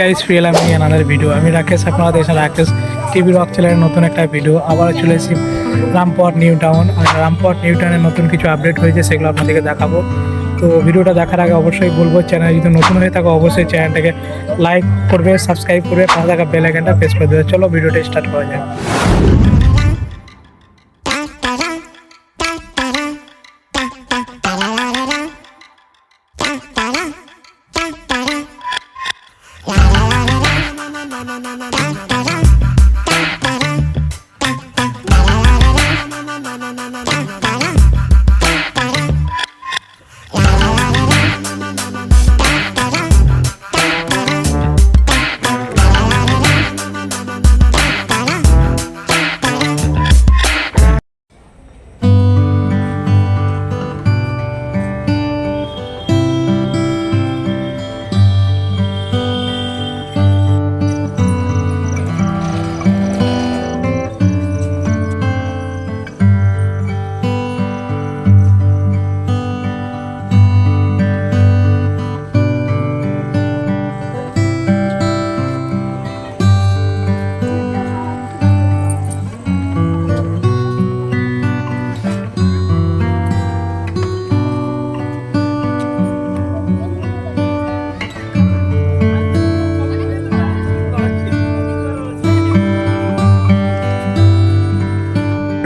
Guys feel আমি আনাদের video আমি রাকেশ আপনারা দেখছেন রাকেশ টিভি রক চ্যানেলের নতুন একটা ভিডিও আবার চলে এসেছি রামপট নিউ টাউন আর রামপট নিউ টাউনের নতুন কিছু আপডেট হয়েছে, সেগুলো আপনাদেরকে দেখাবো। তো ভিডিওটা দেখার আগে অবশ্যই বলব চ্যানেল যদি নতুন হয়ে থাকো, অবশ্যই চ্যানেলটাকে লাইক করবে সাবস্ক্রাইব করবে, পাশে থাকা বেল আইকনটা প্রেস করে দেবে। চলো ভিডিওটা স্টার্ট করা যায়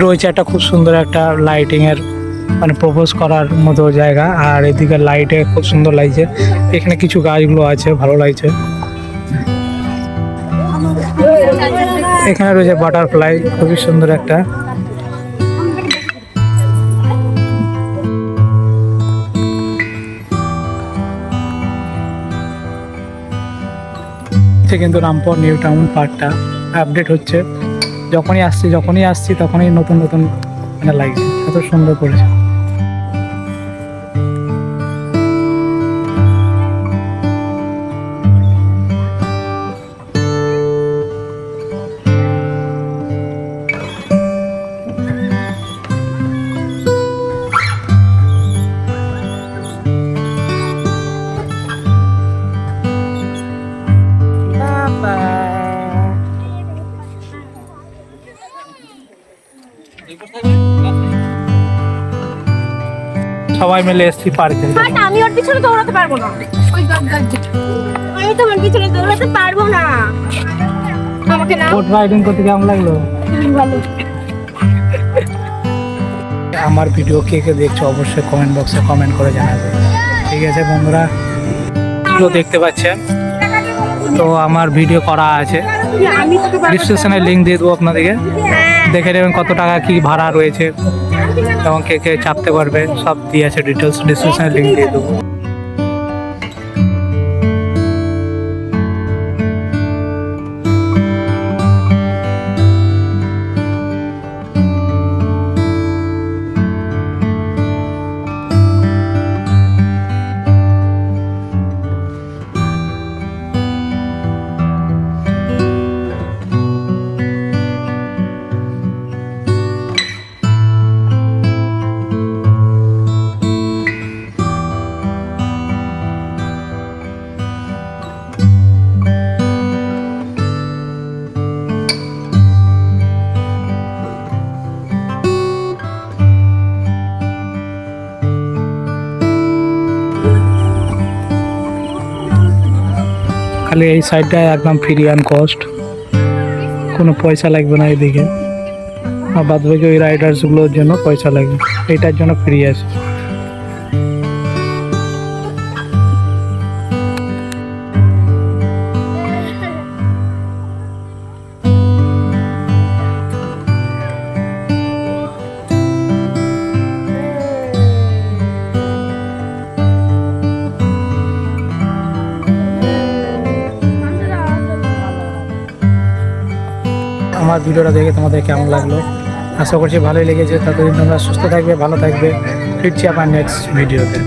রয়েছে একটা খুব সুন্দর একটা লাইটিং এর মানে প্রপোজ করার মতো জায়গা। আর এদিকে লাইটে খুব সুন্দর লাগছে। এখানে কিছু গাছগুলো আছে, ভালো লাগছে। এখানে রয়েছে বাটারফ্লাই খুবই সুন্দর একটা। কিন্তু রামপুর নিউ টাউন পার্কটা আপডেট হচ্ছে। যখনই আসছি যখনই আসছি তখনই নতুন নতুন মানে লাগছে এত সুন্দর করেছে। সবাই মিলে এসছি পার্কে। আমি ওর পিছনে দৌড়াতে পারব না। আমি তোমার পিছনে দৌড়াতে পারব না। আমাকে না বোট রাইডিং করতে কেমন লাগল? ভালো। আমার ভিডিও কে কে দেখছ অবশ্যই কমেন্ট বক্সে কমেন্ট করে জানাবে। ঠিক আছে বন্ধুরা তো দেখতে পাচ্ছেন। তো আমার ভিডিও করা আছে। ডিসক্রিপশনে লিঙ্ক দিয়ে দেবো আপনাদেরকে। দেখে নেবেন কত টাকা কি ভাড়া রয়েছে এবং কে কে চাপতে পারবে, সব দিয়ে আছে ডিটেলস ডিসক্রিপশনে লিঙ্ক দিয়ে দেবো। খালি এই সাইডটায় একদম ফ্রি অ্যান্ড কস্ট কোনো পয়সা লাগবে না এদিকে। আর বাদ বাকি ওই রাইডার্সগুলোর জন্য পয়সা লাগবে। এইটার জন্য ফ্রি আছে। আমার ভিডিওটা দেখে তোমাদের কেমন লাগল? আশা করছি ভালোই লেগেছে। ততদিন তোমরা সুস্থ থাকবে, ভালো থাকবে। ফিরছি আবার নেক্সট ভিডিওতে